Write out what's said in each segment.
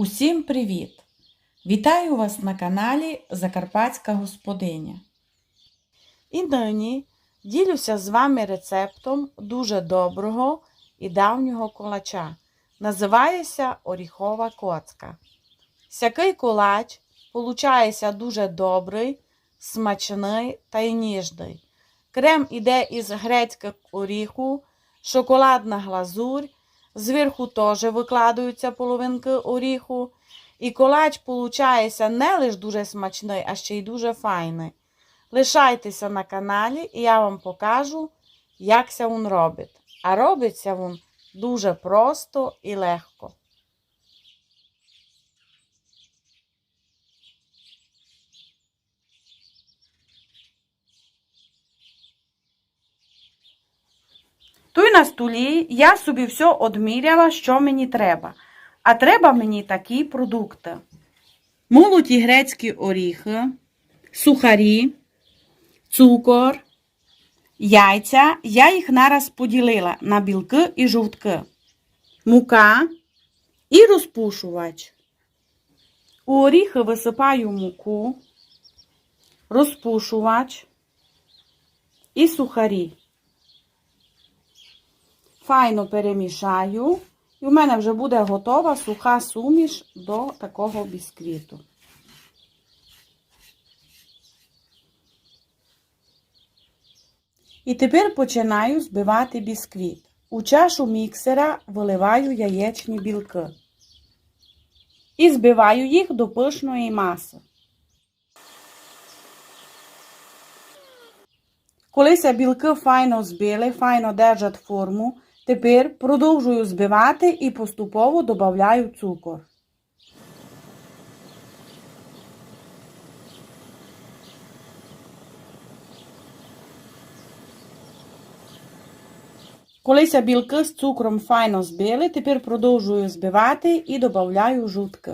Усім привіт! Вітаю вас на каналі Закарпатська Господиня. І нині ділюся з вами рецептом дуже доброго і давнього колача. Називається оріхова коцка. Сякий колач получається дуже добрий, смачний та й ніжний. Крем іде із грецьких оріху, шоколадна глазурь, зверху теж викладаються половинки оріху. І колач получається не лише дуже смачний, а ще й дуже файний. Лишайтеся на каналі і я вам покажу, як це він робить. А робиться він дуже просто і легко. Тут на столі я собі все одміряла, що мені треба. А треба мені такі продукти. Молоті грецькі оріхи, сухарі, цукор, яйця. Я їх нараз поділила на білки і жовтки, мука і розпушувач. У оріхи висипаю муку, розпушувач і сухарі. Файно перемішаю. І в мене вже буде готова суха суміш до такого бісквіту. І тепер починаю збивати бісквіт. У чашу міксера виливаю яєчні білки. І збиваю їх до пишної маси. Колися білки файно збили, файно держать форму, тепер продовжую збивати і поступово додаю цукор. Колися білки з цукром файно збили, тепер продовжую збивати і додаю жовтки.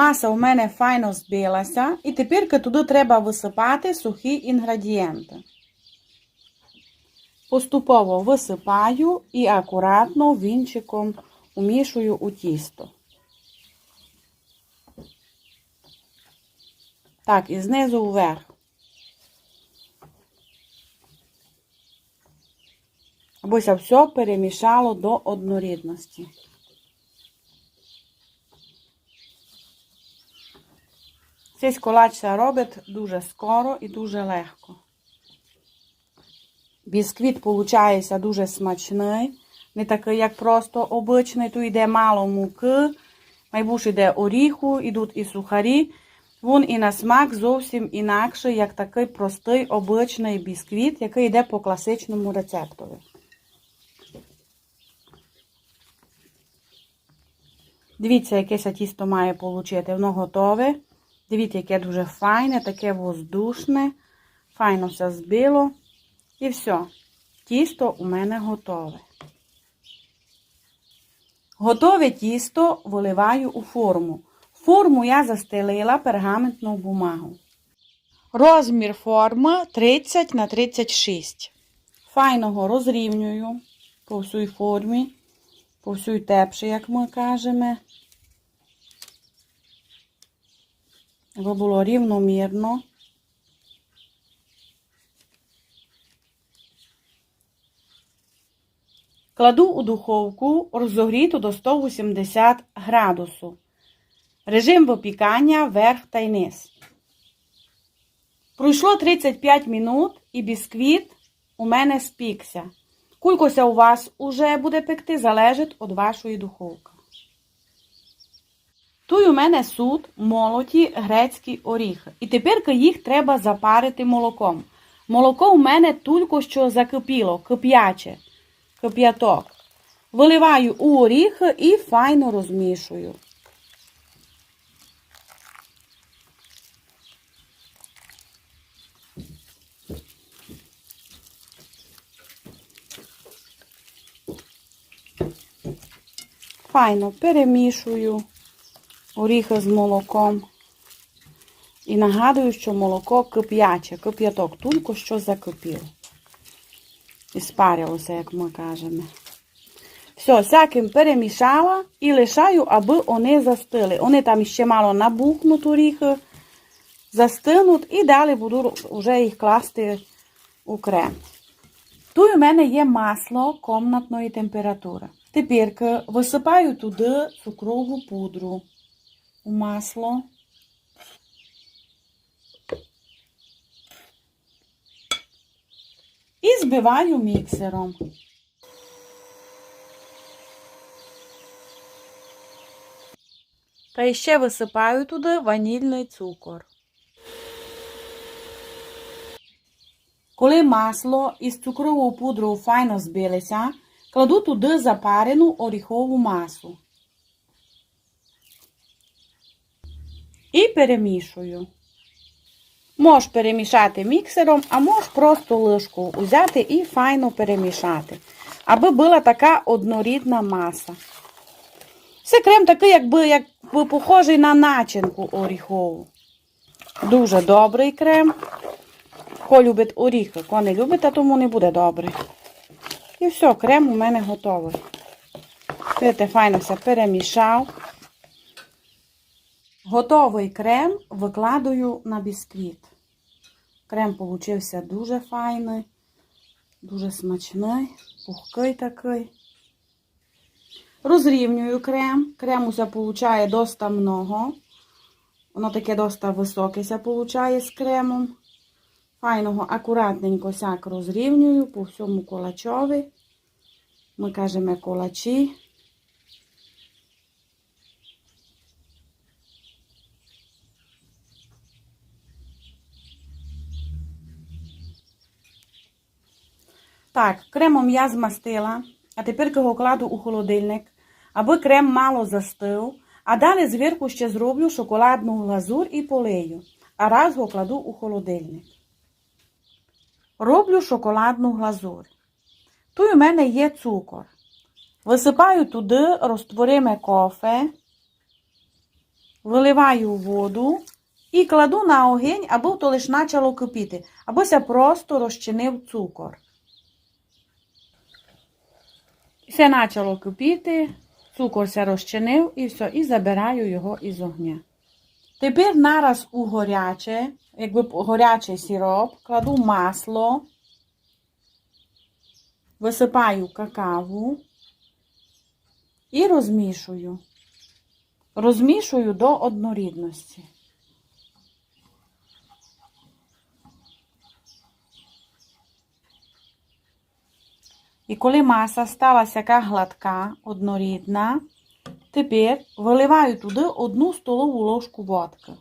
Маса у мене файно збилася, і тепер туди треба висипати сухі інгредієнти. Поступово висипаю і акуратно вінчиком умішую у тісто. Так, і знизу вверх. Абося все перемішало до однорідності. Цей колач робить дуже скоро і дуже легко. Бісквіт виходить дуже смачний, не такий, як просто обичний. Тут йде мало муки, найбільше йде оріху, йдуть і сухарі. Він і на смак зовсім інакший, як такий простий обичний бісквіт, який йде по класичному рецептові. Дивіться, яке тісто має отримати. Воно готове. Дивіться, яке дуже файне, таке воздушне. Файно все збило. І все. Тісто у мене готове. Готове тісто виливаю у форму. Форму я застелила пергаментну бумагу. Розмір форми 30 на 36. Файного розрівнюю по всій формі, по всій тепші, як ми кажемо. Аби було рівномірно. Кладу у духовку розогріту до 180 градусу. Режим випікання верх та й низ. Пройшло 35 минут і бісквіт у мене спікся. Кулькося у вас уже буде пекти, залежить від вашої духовки. Тут у мене суд молоті грецькі оріхи. І тепер їх треба запарити молоком. Молоко у мене тільки що закипіло, кип'яче, кип'яток. Виливаю у оріхи і файно розмішую. Файно перемішую оріхи з молоком. І нагадую, що молоко кип'яче, кип'яток, тільки що закипіло. І спарилося, як ми кажемо. Все, всяким перемішала і лишаю, аби вони застили. Вони там ще мало набухнуть оріхи, застинуть і далі буду вже їх класти у крем. Тут у мене є масло комнатної температури. Тепер висипаю туди цукрову пудру у масло. І збиваю міксером. Та ще висипаю туди ванільний цукор. Коли масло із цукровою пудрою файно збилися, кладу туди запарену оріхову масу. І перемішую. Можеш перемішати міксером, а можеш просто лишку взяти і файно перемішати, аби була така однорідна маса. Це крем такий, якби, якби похожий на начинку оріхову. Дуже добрий крем. Хто любить оріхи, хто не любить, а тому не буде добре. І все, крем у мене готовий. Видите, файно все перемішав. Готовий крем викладаю на бісквіт. Крем получився дуже файний, дуже смачний, пухкий такий. Розрівнюю крем. Крему ся получає доста много. Воно таке доста високе ся получає з кремом. Файного, акуратненько сяк розрівнюю по всьому колачові. Ми кажемо колачі. Так, кремом я змастила, а тепер його кладу у холодильник, аби крем мало застив, а далі зверху ще зроблю шоколадну глазур і полею, а раз його кладу у холодильник. Роблю шоколадну глазур. Тут у мене є цукор. Висипаю туди розтвориме кофе, виливаю воду і кладу на огонь, аби то лиш почало кипіти, або ся просто розчинив цукор. Все почало кипіти, цукор се розчинив і все, і забираю його із огня. Тепер нараз у горяче, якби горячий сироп, кладу масло, висипаю какаву і розмішую. Розмішую до однорідності. І коли маса сталася така гладка, однорідна, тепер виливаю туди одну столову ложку водки.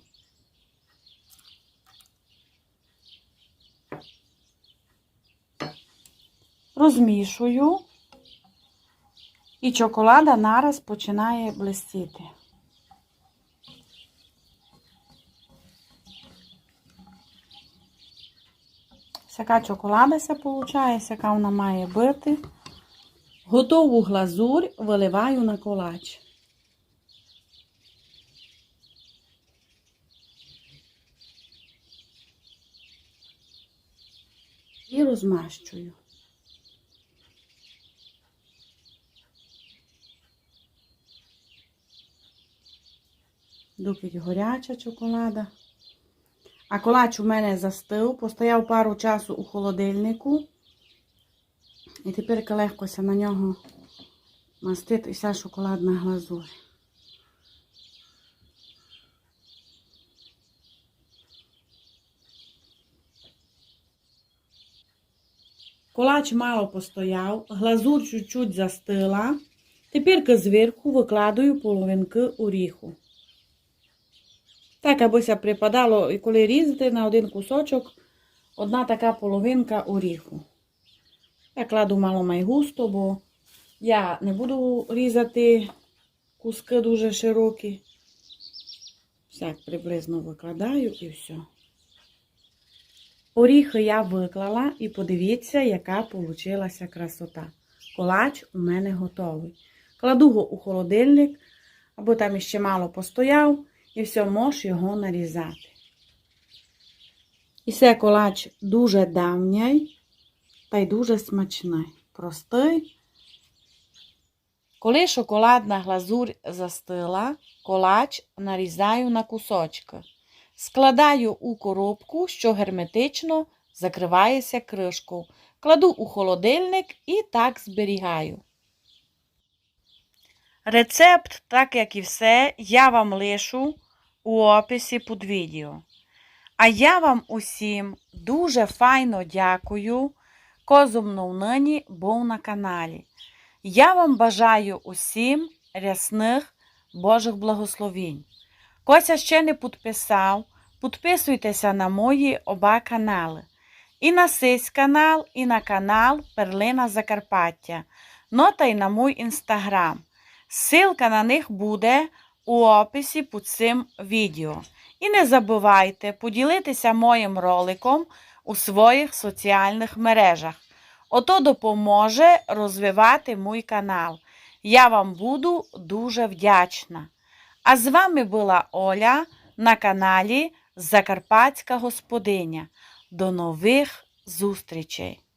Розмішую, і чоколада нараз починає блистіти. Сяка чоколада ся получає, сяка вона має бити. Готову глазурь виливаю на колач. І розмащую. Дупить горяча чоколада. А колач у мене застив, постояв пару часу у холодильнику. І тепер легкося на нього мастити вся шоколадна глазурь. Колач мало постояв, глазур чуть-чуть застила. Тепер зверху викладаю половинки оріху. Так, абося припадало, і коли різати на один кусочок, одна така половинка оріху. Я кладу мало майгусто, бо я не буду різати куски дуже широкі. Так, приблизно викладаю і все. Оріхи я виклала і подивіться, яка получилася красота. Колач у мене готовий. Кладу його у холодильник, або там іще мало постояв, і все, можеш його нарізати. І це колач дуже давній та й дуже смачний. Простий. Коли шоколадна глазурь застила, колач нарізаю на кусочки. Складаю у коробку, що герметично закривається кришкою. Кладу у холодильник і так зберігаю. Рецепт, так як і все, я вам лишу у описі під відео. А я вам усім дуже файно дякую, козу мною нині був на каналі. Я вам бажаю усім рясних Божих благословінь. Кося ще не підписав, підписуйтеся на мої оба канали. І на сись канал, і на канал Перлина Закарпаття. Ну та й на мій інстаграм. Ссылка на них буде у описі під цим відео. І не забувайте поділитися моїм роликом у своїх соціальних мережах. Ото допоможе розвивати мій канал. Я вам буду дуже вдячна. А з вами була Оля на каналі Закарпатська Господиня. До нових зустрічей!